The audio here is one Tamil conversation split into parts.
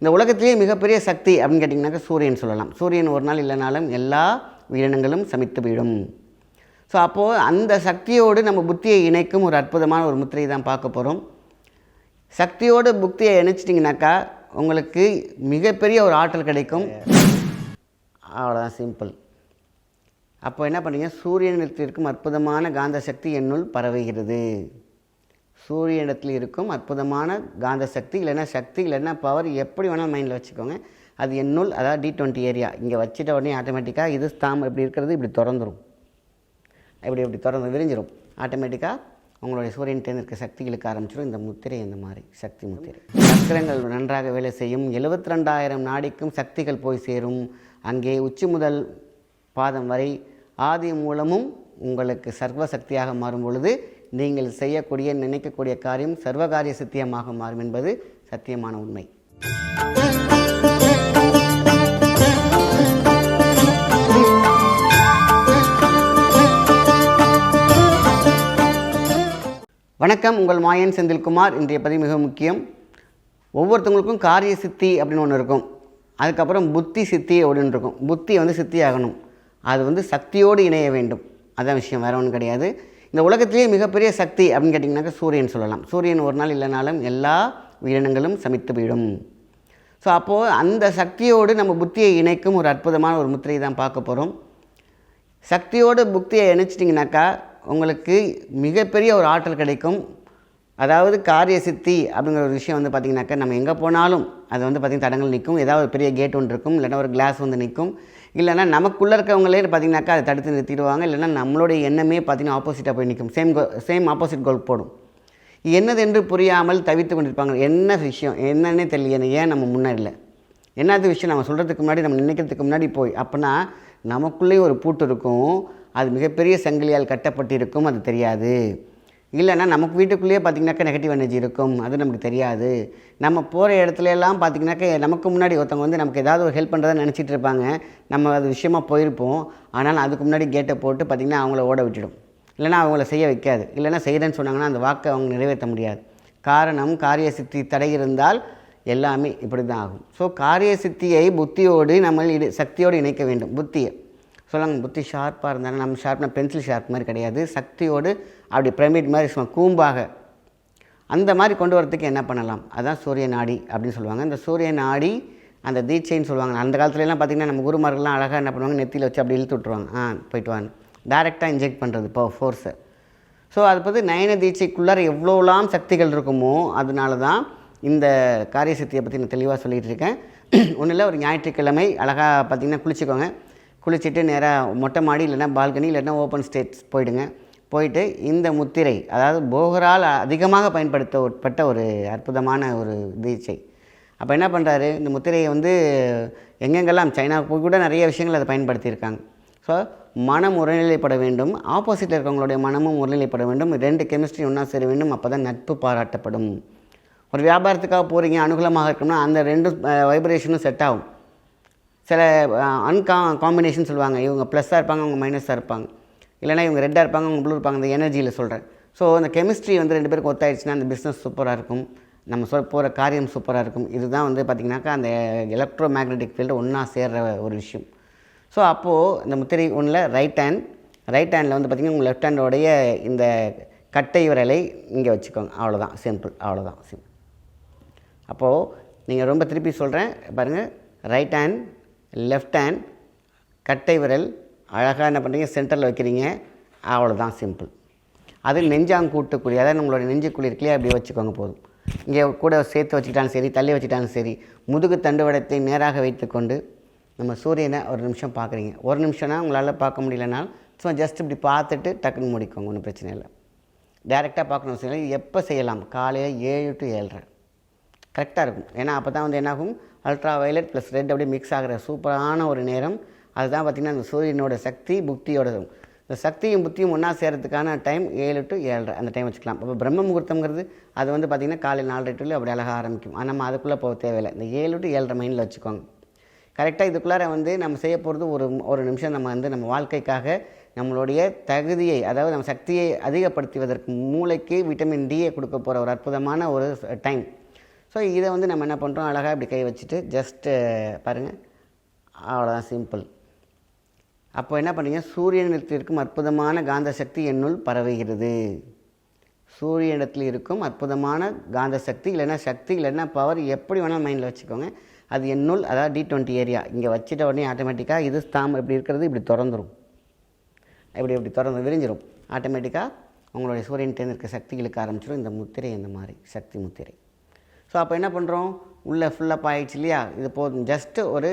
இந்த உலகத்திலேயே மிகப்பெரிய சக்தி அப்படின்னு கேட்டிங்கனாக்கா சூரியன் சொல்லலாம். சூரியன் ஒரு நாள் இல்லைனாலும் எல்லா உயிரினங்களும் சமைத்து போயிடும். ஸோ அப்போது அந்த சக்தியோடு நம்ம புத்தியை இணைக்கும் ஒரு அற்புதமான ஒரு முத்திரையை தான் பார்க்க போகிறோம் சக்தியோடு புத்தியை இணைச்சிட்டிங்கனாக்கா உங்களுக்கு மிகப்பெரிய ஒரு ஆற்றல் கிடைக்கும். அவ்வளோதான் சிம்பிள் அப்போ என்ன பண்ணுறீங்க சூரியனிடத்தில் இருக்கும் அற்புதமான காந்த சக்தி என்னுள் பரவுகிறது. சூரியனிடத்தில் இருக்கும் அற்புதமான காந்த சக்தி இல்லைன்னா சக்தி இல்லைன்னா பவர் எப்படி வேணாலும் மைண்டில் வச்சுக்கோங்க. அது என்னுள் அதாவது டி டுவெண்ட்டி ஏரியா இங்கே வச்சுட்ட உடனே ஆட்டோமேட்டிக்காக இது ஸ்தாம் இப்படி இருக்கிறது இப்படி திறந்துடும் இப்படி இப்படி திறந்து விரிஞ்சிடும் ஆட்டோமேட்டிக்காக உங்களுடைய சூரியன் தேர்ந்தெடுக்க சக்திகளுக்கு ஆரம்பிச்சிடும் இந்த முத்திரை இந்த மாதிரி சக்தி முத்திரை. சக்கரங்கள் நன்றாக வேலை செய்யும். எழுபத்தி ரெண்டாயிரம் நாடிக்கும் சக்திகள் போய் சேரும். அங்கே உச்சி முதல் பாதம் வரை ஆதி மூலமும் உங்களுக்கு சர்வ சக்தியாக மாறும் பொழுது நீங்கள் செய்யக்கூடிய நினைக்கக்கூடிய காரியம் சர்வகாரிய சித்தியமாக மாறும் என்பது சத்தியமான உண்மை. வணக்கம் உங்கள் மாயன் செந்தில்குமார். இன்றைய பதிவு மிக முக்கியம். ஒவ்வொருத்தவங்களுக்கும் காரிய சித்தி அப்படின்னு ஒன்று இருக்கும். அதுக்கப்புறம் புத்தி சித்தி அப்படின்னு இருக்கும். புத்தி வந்து சித்தி ஆகணும் அது வந்து சக்தியோடு இணைய வேண்டும். அதான் விஷயம் வேற ஒன்றும் கிடையாது. இந்த உலகத்திலேயே மிகப்பெரிய சக்தி அப்படின்னு கேட்டிங்கனாக்கா சூரியன் சொல்லலாம். சூரியன் ஒரு நாள் இல்லைனாலும் எல்லா உயிரினங்களும் சமித்து போயிடும். ஸோ அப்போது அந்த சக்தியோடு நம்ம புத்தியை இணைக்கும் ஒரு அற்புதமான ஒரு முத்திரையை தான் பார்க்க போகிறோம் சக்தியோடு புக்தியை இணைச்சிட்டிங்கனாக்கா உங்களுக்கு மிகப்பெரிய ஒரு ஆற்றல் கிடைக்கும். அதாவது காரிய சித்தி அப்படிங்கிற ஒரு விஷயம் வந்து பார்த்திங்கனாக்கா நம்ம எங்கே போனாலும் அது வந்து பார்த்திங்கன்னா தடங்கள் நிற்கும். ஏதாவது ஒரு பெரிய கேட் ஒன்று இருக்கும் இல்லைன்னா ஒரு கிளாஸ் வந்து நிற்கும். இல்லைன்னா நமக்குள்ளே இருக்கவங்களே பார்த்திங்கனாக்கா அதை தடுத்து நிறுத்திடுவாங்க. இல்லைன்னா நம்மளுடைய எண்ணமே பார்த்திங்கன்னா ஆப்போசிட்டாக போய் நிற்கும். சேம் கோ சேம் ஆப்போசிட் கோல் போடும். என்னது என்று புரியாமல் தவித்து கொண்டிருப்பாங்க. என்ன விஷயம்? என்னன்னே தெரியல. ஏன் நம்ம முன்னாடியில்? என்னது விஷயம்? நம்ம சொல்கிறதுக்கு முன்னாடி நம்ம நினைக்கிறதுக்கு முன்னாடி போய். அப்படின்னா நமக்குள்ளேயும் ஒரு பூட்டு இருக்கும். அது மிகப்பெரிய சங்கிலியால் கட்டப்பட்டிருக்கும். அது தெரியாது. இல்லைன்னா நமக்கு வீட்டுக்குள்ளேயே பார்த்திங்கனாக்கா நெகட்டிவ் எனர்ஜி இருக்கும். அது நமக்கு தெரியாது. நம்ம போகிற இடத்துல எல்லாம் பார்த்திங்கனாக்கா நமக்கு முன்னாடி ஒருத்தவங்க வந்து நமக்கு ஏதாவது ஒரு ஹெல்ப் பண்ணுறதா நினச்சிட்டு இருப்பாங்க. நம்ம அது விஷயமாக போயிருப்போம். ஆனால் அதுக்கு முன்னாடி கேட்டை போட்டு பார்த்திங்கன்னா அவங்கள ஓட விட்டுடும். இல்லைனா அவங்கள செய்ய வைக்காது. இல்லைனா செய்கிறேன்னு சொன்னாங்கன்னா அந்த வாக்கை அவங்க நிறைவேற்ற முடியாது. காரணம் காரிய சித்தி தடை இருந்தால் எல்லாமே இப்படி தான் ஆகும். ஸோ காரிய சித்தியை புத்தியோடு நம்ம இடு சக்தியோடு இணைக்க வேண்டும். புத்தியை. சொல்லுவாங்க புத்தி ஷார்ப்பாக இருந்தாலும் நம்ம ஷார்ப்னா பென்சில் ஷார்ப் மாதிரி கிடையாது. சக்தியோடு அப்படி பிரமிட் மாதிரி சும்மா கூம்பாக அந்த மாதிரி கொண்டு வரதுக்கு என்ன பண்ணலாம்? அதுதான் சூரிய நாடி அப்படின்னு சொல்லுவாங்க. இந்த சூரிய நாடி அந்த தீட்சைன்னு சொல்லுவாங்க. அந்த காலத்துலலாம் பார்த்திங்கன்னா நம்ம குருமார்கள்லாம் அழகாக என்ன பண்ணுவாங்க? நெத்தியில் வச்சு அப்படி இழுத்து விட்ருவாங்க ஆ போயிட்டு வாங்க. இன்ஜெக்ட் பண்ணுறது இப்போ ஃபோர்ஸை ஸோ அது பற்றி நயன தீட்சைக்குள்ளார எவ்வளோலாம் சக்திகள் இருக்குமோ அதனால தான் இந்த காரிய சக்தியை பற்றி நான் தெளிவாக சொல்லிகிட்டு இருக்கேன். ஒன்றும் இல்லை ஒரு ஞாயிற்றுக்கிழமை அழகாக பார்த்திங்கன்னா குளிச்சுக்கோங்க. குளிச்சுட்டு நேராக மொட்டை மாடி இல்லைன்னா பால்கனி இல்லைன்னா ஓப்பன் ஸ்டேட்ஸ் போயிடுங்க. போயிட்டு இந்த முத்திரை அதாவது போகரால் அதிகமாக பயன்படுத்தப்பட்ட ஒரு அற்புதமான ஒரு தீட்சை. அப்போ என்ன பண்ணுறாரு இந்த முத்திரையை வந்து எங்கெங்கெல்லாம் சைனாவுக்கு போய் கூட நிறைய விஷயங்கள் அதை பயன்படுத்தியிருக்காங்க. ஸோ மனம் ஒருநிலைப்பட வேண்டும். ஆப்போசிட்டில் இருக்கவங்களுடைய மனமும் ஒருநிலைப்பட வேண்டும். ரெண்டு கெமிஸ்ட்ரி ஒன்றா சேர வேண்டும். அப்போ தான் நட்பு பாராட்டப்படும். ஒரு வியாபாரத்துக்காக போகிறீங்க அனுகூலமாக இருக்கணும்னா அந்த ரெண்டு வைப்ரேஷனும் செட் ஆகும். சில அன்கா காம்பினேஷன் சொல்லுவாங்க. இவங்க ப்ளஸ்ஸாக இருப்பாங்க அவங்க மைனஸாக இருப்பாங்க. இல்லைனா இவங்க ரெட்டாக இருப்பாங்க அவங்க ப்ளூ இருப்பாங்க அந்த எனர்ஜியில் சொல்கிறேன் ஸோ அந்த கெமிஸ்ட்ரி வந்து ரெண்டு பேருக்கு ஒத்தாயிடுச்சுன்னா அந்த பிஸ்னஸ் சூப்பராக இருக்கும். நம்ம சொல் போகிற காரியம் சூப்பராக இருக்கும். இதுதான் வந்து பார்த்திங்கனாக்கா அந்த எலக்ட்ரோ மேக்னெட்டிக் ஃபீல்டு ஒன்றா சேர்ற ஒரு விஷயம். ஸோ அப்போது இந்த முத்திரை ஒன்றில் ரைட் ஹேண்ட் ரைட் ஹேண்டில் வந்து பார்த்திங்கன்னா உங்கள் லெஃப்ட் ஹேண்டோடைய இந்த கட்டை விரலை இங்கே வச்சுக்கோங்க. அவ்வளோதான் சிம்பிள் அவ்வளோதான் சிம்பிள் அப்போது நீங்கள் ரொம்ப திருப்பி சொல்கிறேன் பாருங்கள் ரைட் ஹேண்ட் லெஃப்ட் ஹேண்ட் கட்டை விரல் அழகாக என்ன பண்ணுறீங்க சென்டரில் வைக்கிறீங்க. அவ்வளோதான் சிம்பிள் அது நெஞ்சாங்கூட்டுக்குழி அதாவது நம்மளோட நெஞ்சுக்குழி இருக்குல்லையா அப்படி வச்சுக்கோங்க போதும். இங்கே கூட சேர்த்து வச்சுக்கிட்டாலும் சரி தள்ளி வச்சுக்கிட்டாலும் சரி முதுகு தண்டுவடத்தை நேராக வைத்துக்கொண்டு நம்ம சூரியனை ஒரு நிமிஷம் பார்க்குறீங்க. ஒரு நிமிஷம்னா உங்களால் பார்க்க முடியலனால் சும்மா ஜஸ்ட் இப்படி பார்த்துட்டு டக்குன்னு முடிக்கோங்க ஒன்றும் பிரச்சனை இல்லை. டேரெக்டாக பார்க்கணும் அவசியம் எப்போ செய்யலாம்? காலையில் ஏழு டு ஏழரை. கரெக்டாக இருக்கும். ஏன்னா அப்போ தான் வந்து என்னாகும்? அல்ட்ரா வயலட் ப்ளஸ் ரெட் அப்படியே மிக்ஸ் ஆகிற சூப்பரான ஒரு நேரம். அதுதான் பார்த்திங்கன்னா அந்த சூரியனோட சக்தி புக்தியோட இந்த சக்தியும் புத்தியும் ஒன்றா சேர்கிறதுக்கான டைம் ஏழு டு ஏழரை அந்த டைம் வச்சுக்கலாம். இப்போ பிரம்ம முகூர்த்தங்கிறது அது வந்து பார்த்திங்கன்னா காலையில் நாலரை டு அப்படி அழகாக ஆரம்பிக்கும். ஆனால் நம்ம அதுக்குள்ளே போக தேவையில்லை. இந்த ஏழு டு ஏழரை மைண்டில் வச்சுக்கோங்க. கரெக்டாக இதுக்குள்ளார வந்து நம்ம செய்ய போகிறது ஒரு ஒரு நிமிஷம் நம்ம வந்து நம்ம வாழ்க்கைக்காக நம்மளுடைய தகுதியை அதாவது நம்ம சக்தியை அதிகப்படுத்துவதற்கு மூளைக்கு விட்டமின் டியை கொடுக்க போகிற ஒரு அற்புதமான ஒரு டைம் ஸோ இதை வந்து நம்ம என்ன பண்ணுறோம் அழகாக இப்படி கை வச்சுட்டு ஜஸ்ட்டு பாருங்கள் அவ்வளோதான் சிம்பிள் அப்போ என்ன பண்ணுறீங்க சூரியனிடத்தில் இருக்கும் அற்புதமான காந்த சக்தி என்னுள் பரவுகிறது. சூரியனிடத்தில் இருக்கும் அற்புதமான காந்த சக்தி இல்லைன்னா சக்தி இல்லைன்னா பவர் எப்படி வேணால் மைண்டில் வச்சுக்கோங்க. அது என்னுள் அதாவது டி டுவெண்ட்டி ஏரியா இங்கே வச்சிட்ட உடனே ஆட்டோமேட்டிக்காக இது ஸ்தாம் இப்படி இருக்கிறது இப்படி திறந்துடும் இப்படி இப்படி திறந்து விரிஞ்சிடும் ஆட்டோமேட்டிக்காக உங்களுடைய சூரியன் தேர்ந்தெடுக்க சக்தி இழுக்க ஆரம்பிச்சிடும் இந்த முத்திரை இந்த மாதிரி சக்தி முத்திரை. ஸோ அப்போ என்ன பண்ணுறோம் உள்ளே ஃபுல்லப் ஆயிடுச்சு இல்லையா? இது போதும். ஜஸ்ட்டு ஒரு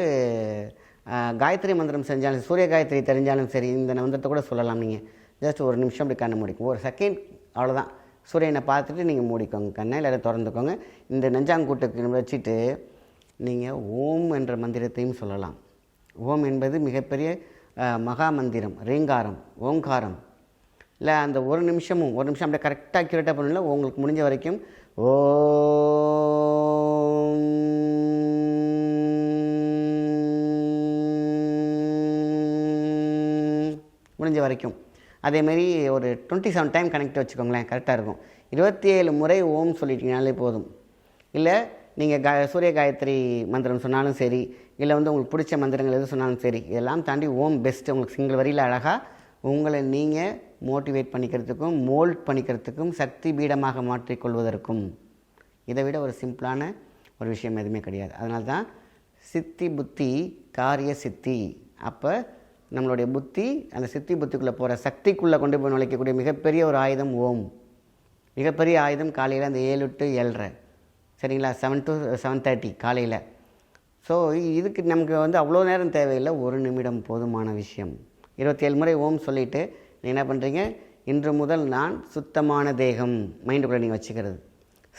காயத்ரி மந்திரம் செஞ்சாலும் சூரிய காயத்ரி தெரிஞ்சாலும் சரி இந்த மந்திரத்தை கூட சொல்லலாம் நீங்கள் ஜஸ்ட் ஒரு நிமிஷம் அப்படி கண்ணை மூடிக்கும் ஒரு செகண்ட் அவ்வளோதான் சூரியனை பார்த்துட்டு நீங்கள் மூடிக்கோங்க கண்ணை இல்லை திறந்துக்கோங்க. இந்த நெஞ்சாங்கூட்டுக்கு வச்சுட்டு நீங்கள் ஓம் என்ற மந்திரத்தையும் சொல்லலாம். ஓம் என்பது மிகப்பெரிய மகா மந்திரம் ரீங்காரம் ஓங்காரம். இல்லை அந்த ஒரு நிமிஷமும் ஒரு நிமிஷம் அப்படியே கரெக்டாக அக்யூரேட்டாக பண்ணல உங்களுக்கு முடிஞ்ச வரைக்கும் ஓ முடிஞ்ச வரைக்கும். அதேமாரி ஒரு டுவெண்ட்டி செவன் டைம் கனெக்ட் வச்சுக்கோங்களேன் கரெக்டாக இருக்கும். இருபத்தி ஏழு முறை ஓம் சொல்லிட்டீங்கனாலே போதும். இல்லை நீங்கள் கா சூரிய காயத்ரி மந்திரம் சொன்னாலும் சரி இல்லை வந்து உங்களுக்கு பிடிச்ச மந்திரங்கள் எது சொன்னாலும் சரி இதெல்லாம் தாண்டி ஓம் பெஸ்ட்டு உங்களுக்கு சிங்கிள் வரியில் அழகாக உங்களை நீங்கள் மோட்டிவேட் பண்ணிக்கிறதுக்கும் மோல்ட் பண்ணிக்கிறதுக்கும் சக்தி பீடமாக மாற்றிக்கொள்வதற்கும் இதை விட ஒரு சிம்பிளான ஒரு விஷயம் எதுவுமே கிடையாது. அதனால தான் சித்தி புத்தி காரிய சித்தி. அப்போ நம்மளுடைய புத்தி அந்த சித்தி புத்திக்குள்ளே போகிற சக்திக்குள்ளே கொண்டு போய் நுழைக்கக்கூடிய மிகப்பெரிய ஒரு ஆயுதம் ஓம். மிகப்பெரிய ஆயுதம் காலையில் அந்த ஏழு டு ஏழரை. சரிங்களா? செவன் டு செவன் தேர்ட்டி காலையில். ஸோ இதுக்கு நமக்கு வந்து அவ்வளோ நேரம் தேவையில்லை. ஒரு நிமிடம் போதுமான விஷயம். இருபத்தேழு முறை ஓம் சொல்லிவிட்டு நீ என்ன பண்ணுறீங்க இன்று முதல் நான் சுத்தமான தேகம் மைண்டுக்குள்ளே நீங்கள் வச்சுக்கிறது.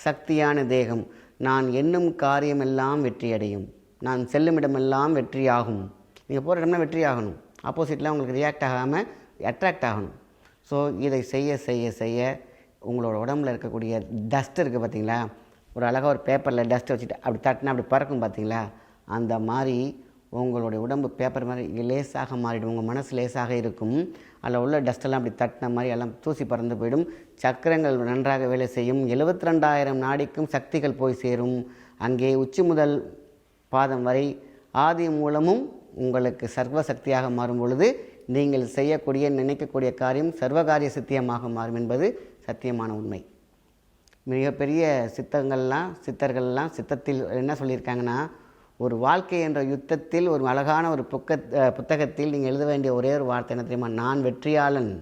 சக்தியான தேகம். நான் என்னும் காரியமெல்லாம் வெற்றியடையும். நான் செல்லும் இடமெல்லாம் வெற்றியாகும். நீங்கள் போகிற இடம்னா வெற்றி ஆகணும் ஆப்போசிட்டில் உங்களுக்கு ரியாக்ட் ஆகாமல் அட்ராக்ட் ஆகணும். ஸோ இதை செய்ய செய்ய செய்ய உங்களோட உடம்புல இருக்கக்கூடிய டஸ்ட் இருக்குது பார்த்தீங்களா ஒரு அழகாக ஒரு பேப்பரில் டஸ்ட் வச்சுட்டு அப்படி தட்டினா அப்படி பறக்கும் பார்த்தீங்களா அந்த மாதிரி உங்களுடைய உடம்பு பேப்பர் மாதிரி லேசாக மாறிடும். உங்கள் மனசு லேசாக இருக்கும். அதில் உள்ள டஸ்ட்டெல்லாம் அப்படி தட்டின மாதிரி எல்லாம் தூசி பறந்து போயிடும். சக்கரங்கள் நன்றாக வேலை செய்யும். எழுபத்தி ரெண்டாயிரம் நாடிக்கும் சக்திகள் போய் சேரும். அங்கே உச்சி முதல் பாதம் வரை ஆதி மூலமும் உங்களுக்கு சர்வ சக்தியாக மாறும் பொழுது நீங்கள் செய்யக்கூடிய நினைக்கக்கூடிய காரியம் சர்வகாரிய சித்தியமாக மாறும் என்பது சத்தியமான உண்மை. மிகப்பெரிய சித்தங்கள்லாம் சித்தர்கள்லாம் சித்தத்தில் என்ன சொல்லியிருக்காங்கன்னா ஒரு வாழ்க்கை என்ற யுத்தத்தில் ஒரு அழகான ஒரு புக்க புத்தகத்தில் நீங்கள் எழுத வேண்டிய ஒரே ஒரு வார்த்தை என்ன தெரியுமா? நான் வெற்றியாளன்.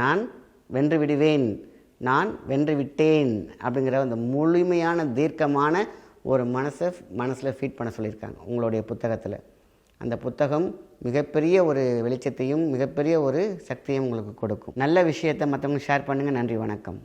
நான் வென்று விடுவேன். நான் வென்று விட்டேன் அப்படிங்கிற அந்த முழுமையான தீர்க்கமான ஒரு மனசை மனசில் ஃபீட் பண்ண சொல்லியிருக்காங்க உங்களுடைய புத்தகத்தில். அந்த புத்தகம் மிகப்பெரிய ஒரு வெளிச்சத்தையும் மிகப்பெரிய ஒரு சக்தியும் உங்களுக்கு கொடுக்கும். நல்ல விஷயத்தை மற்றவங்களுக்கு ஷேர் பண்ணுங்கள் நன்றி வணக்கம்.